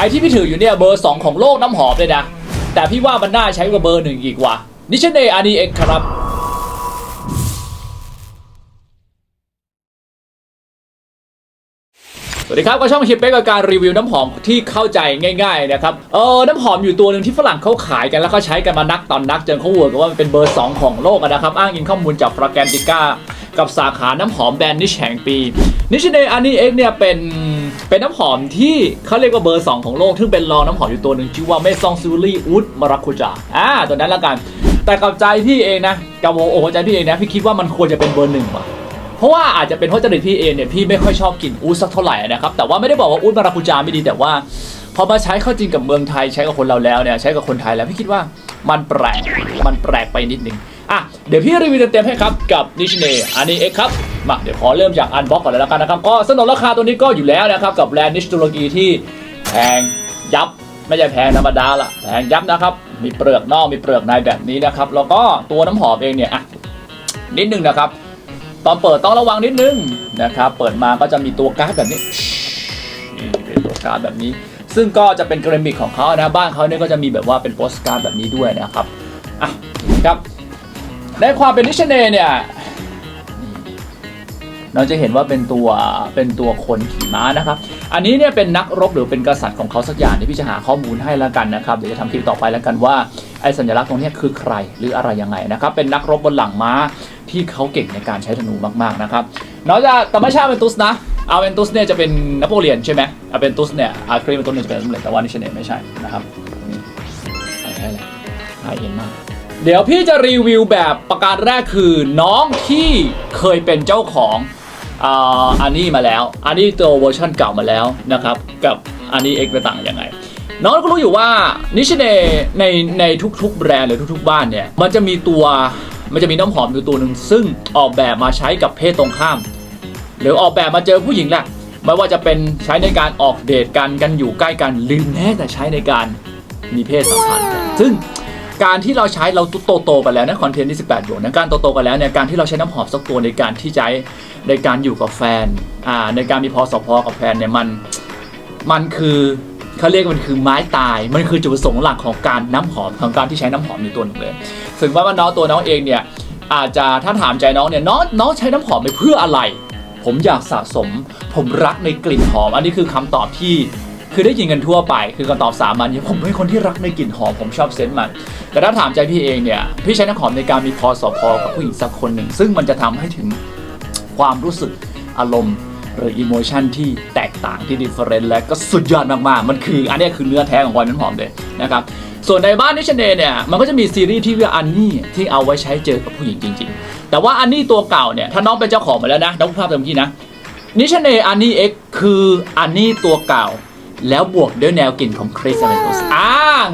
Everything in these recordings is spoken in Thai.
ไอที่พี่ถืออยู่เนี่ยเบอร์ 2 ของโลกน้ำหอมเลยนะ แต่พี่ว่ามันน่าใช้กว่าเบอร์หนึ่งอีกว่านิชเนอานีเอ็กครับสวัสดีครับก็ช่องชิปเป๊กกับการรีวิวน้ำหอมที่เข้าใจง่ายๆนะครับเออน้ำหอมอยู่ตัวหนึ่งที่ฝรั่งเขาขายกันแล้วก็ใช้กันมานักตอนนักจนเขาเวิร์กว่ามันเป็นเบอร์ 2 ของโลกนะครับ อ้างอิงข้อมูลจากฟราแกนติก้ากับสาขาน้ำหอมแบรนด์นิชแห่งปี นิชเนอันนี้เอ็กเนี่ยเป็นเป็นน้ำหอมที่เขาเรียกว่าเบอร์ 2 ของโลกซึ่งเป็นรองน้ำหอมอยู่ตัวหนึ่งชื่อว่าเมซองซูรี่อูดมาราคุจาอ่าตัวนั้นละกัน แต่กับใจพี่เองนะกับโอ้โหใจพี่เองนะพี่คิดว่ามันควรจะเป็นเบอร์หนึ่งว่ะเพราะว่าอาจจะเป็นเพราะจริตพี่เองเนี่ยพี่ไม่ค่อยชอบกลิ่นอูดสักเท่าไหร่นะครับแต่ว่าไม่ได้บอกว่าอูดมาราคุจาไม่ดีแต่ว่า พอมาใช้เข้าจริงกับเมืองไทยใช้กับคนเราแล้วเนี่ยใช้กับคนไทยแล้วพี่คิดว่ามันแปลกมันแปลกไปนิดนึง อะเดี๋ยวพี่รีวิวเต็มๆให้ครับกับนิชเนอันนี้เอ็กครับมาเดี๋ยวขอเริ่มจากอันบ็อกก่อนเลยแล้วกันนะครับก็สนนราคาตัวนี้ก็อยู่แล้วนะครับกับแบรนด์นิชตุรกีที่แพงยับไม่ใช่แพงธรรมดาละแพงยับนะครับมีเปลือกนอกมีเปลือกในแบบนี้นะครับแล้วก็ตัวน้ำหอมเองเนี่ยอะนิดนึงนะครับ ตอนเปิดต้องระวังนิดนึงนะครับเปิดมาก็จะมีตัวก๊าร์ดแบบนี้นี่เป็นตัวก๊าร์ดแบบนี้ ซึ่งก็จะเป็นเกรมิกของเขานะบ้านเขาเนี่ยก็จะมีแบบว่าเป็นโปสการ์ดแบบนี้ด้วยนะครับอะครับ ในความเป็นนิชเน่เนี่ยเราจะเห็นว่าเป็นตัวเป็นตัวคนขี่ม้านะครับ อันนี้เนี่ยเป็นนักรบหรือเป็นกษัตริย์ของเขาสักอย่างที่พี่จะหาข้อมูลให้แล้วกันนะครับ เดี๋ยวจะทำคลิปต่อไปแล้วกันว่าไอ้สัญลักษณ์ตรงนี้คือใครหรืออะไรยังไงนะครับ เป็นนักรบบนหลังม้าที่เขาเก่งในการใช้ธนูมากๆนะครับนอกจากแต่ไม่ใช่อาเวนตุสนะอาเวนตุสเนี่ยจะเป็นนโปเลียนใช่ไหมอาเวนตุสเนี่ยอาครีเป็นตัวหนึงจะเป็นสำเร็จแต่ว่านิชเน่ไม่ใช่นะครับนี่อะไรอะไรเอ็นมาก เดี๋ยวพี่จะรีวิวแบบประการแรกคือน้องที่เคยเป็นเจ้าของอันนี้มาแล้ว อันนี้ตัวเวอร์ชันเก่ามาแล้วนะครับ กับอันนี้เอ็กเป็นต่างยังไง น้องก็รู้อยู่ว่านิชเนในในทุกๆ แบรนด์หรือทุก ๆ บ้านเนี่ย มันจะมีตัวมันจะมีน้ำหอมอยู่ตัวหนึ่งซึ่งออกแบบมาใช้กับเพศตรงข้าม หรือออกแบบมาเจอผู้หญิงแหละไม่ว่าจะเป็นใช้ในการออกเดทกันกันอยู่ใกล้กันหรือแม้แต่ใช้ในการมีเพศสัมพันธ์ซึ่ง การที่เราใช้เราโตโตๆกันแล้วนะคอนเทนต์ที่18บวกนะการโตโตๆกันแล้วเนี่ยการที่เราใช้น้ำหอมสักตัวในการที่ใช้ในการอยู่กับแฟนอ่าในการมีพอสพอกับแฟนเนี่ยมันมันคือเขาเรียกมันคือไม้ตาย มันคือจุดประสงค์หลักของการน้ำหอมของการที่ใช้น้ำหอมในตัวหนึ่งเลยถึงว่าว่าน้องตัวน้องเองเนี่ยอาจจะถ้าถามใจน้องเนี่ยน้องน้องใช้น้ำหอมไปเพื่ออะไร ผมอยากสะสม ผมรักในกลิ่นหอม อันนี้คือคำตอบที่ คือได้ยินกันทั่วไป คือคำตอบสามัญผมเป็นคนที่รักในกลิ่นหอมผมชอบเซนต์มัน แต่ถ้าถามใจพี่เองเนี่ยพี่ใช้น้ำหอมในการมีพอสอพอกับผู้หญิงสักคนหนึ่ง ซึ่งมันจะทำให้ถึงความรู้สึกอารมณ์หรืออิโมชันที่แตกต่างที่ดิเฟอเรนต์และก็สุดยอดมากๆ มันคืออันนี้คือเนื้อแท้ของความน้ำหอมเลยนะครับส่วนในบ้านนิชเนเนี่ยมันก็จะมีซีรีส์ที่เรียกอันนี่ที่เอาไว้ใช้เจอกับผู้หญิงจริง ๆ แต่ว่าอันนี้ตัวเก่าเนี่ยถ้าน้องเป็นเจ้าของมาแล้วนะน้องภาพเต็มที่นะนิชเนอันนี้เอ็กคืออันนี้ตัวเก่า แล้วบวกด้วยแนวกลิ่นของคริสเ a นตุสอ่า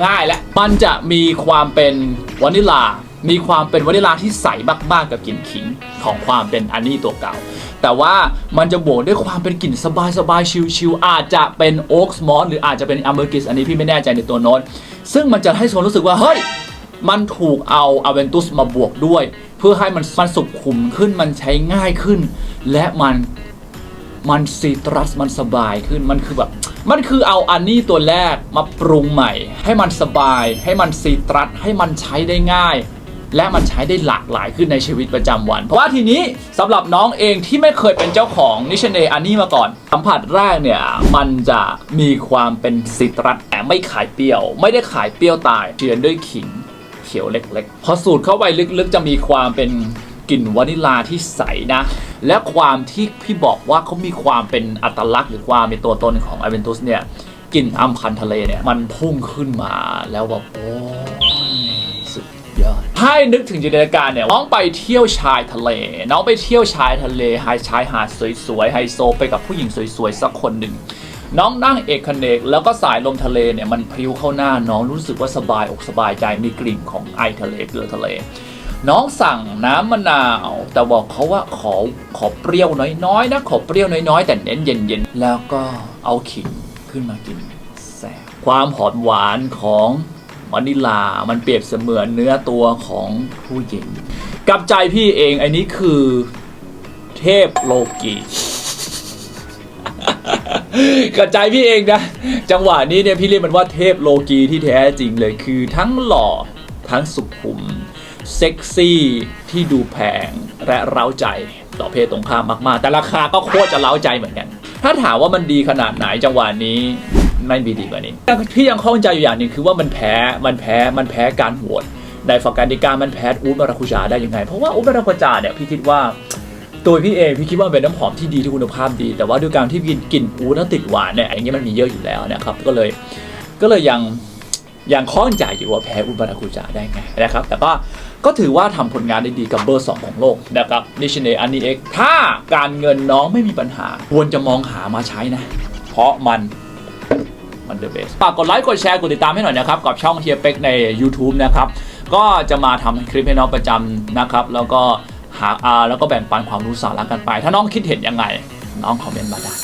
ง่ายแล้วมันจะมีความเป็นวานิลา มีความเป็นวานิลาที่ใสมากๆกับกลิ่นขิงของความเป็นอันนี้ตัวเก่า แต่ว่ามันจะบวกด้วยความเป็นกลิ่นสบายๆชิลๆอาจจะเป็นโอ๊กส์มอสหรืออาจจะเป็นอัมเบอร์กิสอันนี้พี่ไม่แน่ใจในตัวโน้ตซึ่งมันจะให้คนรู้สึกว่าเฮ้ยมันถูกเอาอเวนตุสมาบวกด้วย เพื่อให้มันมันสุขุมขึ้นมันใช้ง่ายขึ้น และมัน มันซีตรัสมันสบายขึ้นมันคือแบบมันคือเอาอันนี้ตัวแรกมาปรุงใหม่ ให้มันสบาย ให้มันซีตรัสให้มันใช้ได้ง่าย และมันใช้ได้หลากหลายขึ้นในชีวิตประจำวัน เพราะว่าทีนี้สำหรับน้องเองที่ไม่เคยเป็นเจ้าของนิชเนอันนี้มาก่อนสัมผัสแรกเนี่ยมันจะมีความเป็นซีตรัสแต่ไม่ขายเปรี้ยว ไม่ได้ขายเปรี้ยวตายเจือนด้วยขิงเขียวเล็กๆ พอสูดเข้าไปลึกๆ จะมีความเป็นกลิ่นวานิลาที่ใสนะและความที่พี่บอกว่าเขามีความเป็นอัตลักษณ์ หรือความเป็นตัวตนของอเวนตุสเนี่ยกลิ่นอัมพันทะเลเนี่ยมันพุ่งขึ้นมาแล้วแบบโอ้สุดยอดให้นึกถึงจินตนาการเนี่ยน้องไปเที่ยวชายทะเล น้องไปเที่ยวชายทะเลไฮชายหาดสวยๆไฮโซไปกับผู้หญิงสวยๆสักคนหนึ่งน้องนั่งเอกคเนกแล้วก็สายลมทะเลเนี่ยมันพริ้วเข้าหน้าน้องรู้สึกว่าสบายอกสบายใจมีกลิ่นของไอทะเลเกลือทะเล น้องสั่งน้ำมะนาว แต่บอกเขาว่าขอขอเปรี้ยวน้อยๆนะขอเปรี้ยวน้อยๆ แต่เน้นเย็นๆแล้วก็เอาขิงขึ้นมากินแซ่บความหอมหวานของวานิลา มันเปรียบเสมือนเนื้อตัวของผู้หญิงกับใจพี่เองไอ้นี้คือเทพโลกีกระจายพี่เองนะ จังหวะนี้เนี่ยพี่เรียกมันว่าเทพโลกีที่แท้จริงเลยคือทั้งหล่อทั้งสุขุม เซ็กซี่ที่ดูแพงและเร้าใจต่อเพศตรงข้ามมากๆ แต่ราคาก็โคตรจะเร้าใจเหมือนกัน ถ้าถามว่ามันดีขนาดไหนจังหวะนี้ไม่มีดีกว่านี้แต่พี่ยังข้องใจอยู่อย่างหนึ่งคือว่ามันแพ้มันแพ้มันแพ้การโหวตในฝั่งการดิการมันแพ้อูดมาราคุจาได้ยังไง เพราะว่าอูดมาราคุจาเนี่ยพี่คิดว่าตัวพี่เองพี่คิดว่าเป็นน้ำหอมที่ดีที่คุณภาพดี แต่ว่าด้วยการที่กินกลิ่นอูดแล้วติดหวานเนี่ยอย่างเงี้ยมันมีเยอะอยู่แล้วนะครับก็เลยก็เลยยัง ยังข้องใจอยู่ว่าแพ้อุบาราคุจาได้ไงนะครับ แต่ก็ก็ถือว่าทำผลงานได้ดีกับเบอร์ 2 ของโลกนะครับนิชเนอันนี้เอกถ้าการเงินน้องไม่มีปัญหา ควรจะมองหามาใช้นะ เพราะมันมันเดอะเบสฝากกดไลค์ กดแชร์ กดติดตามให้หน่อยนะครับ กับช่องเทียเป็กใน YouTube นะครับ ก็จะมาทำคลิปให้น้องประจำนะครับ แล้วก็หาอาแล้วก็แบ่งปันความรู้สาระกันไป ถ้าน้องคิดเห็นยังไง น้องคอมเมนต์มาได้